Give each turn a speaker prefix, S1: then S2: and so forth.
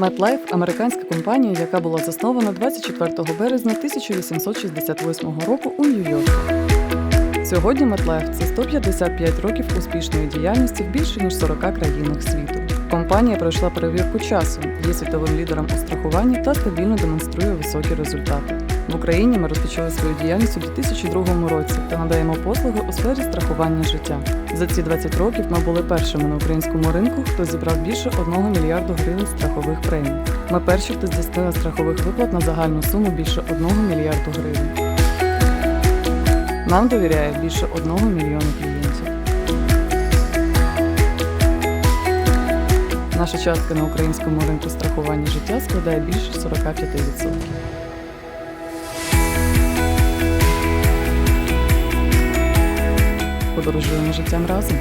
S1: MetLife – американська компанія, яка була заснована 24 березня 1868 року у Нью-Йорку. Сьогодні MetLife – це 155 років успішної діяльності в більше ніж 40 країнах світу. Компанія пройшла перевірку часу, є світовим лідером у страхуванні та стабільно демонструє високі результати. В Україні ми розпочали свою діяльність у 2002 році та надаємо послуги у сфері страхування життя. За ці 20 років ми були першими на українському ринку, хто зібрав більше 1 мільярду гривень страхових премій. Ми перші, хто здійснили страхових виплат на загальну суму більше 1 мільярду гривень. Нам довіряє більше 1 мільйона клієнтів. Наша частка на українському ринку страхування життя складає більше 45%. Подорожуємо життям разом.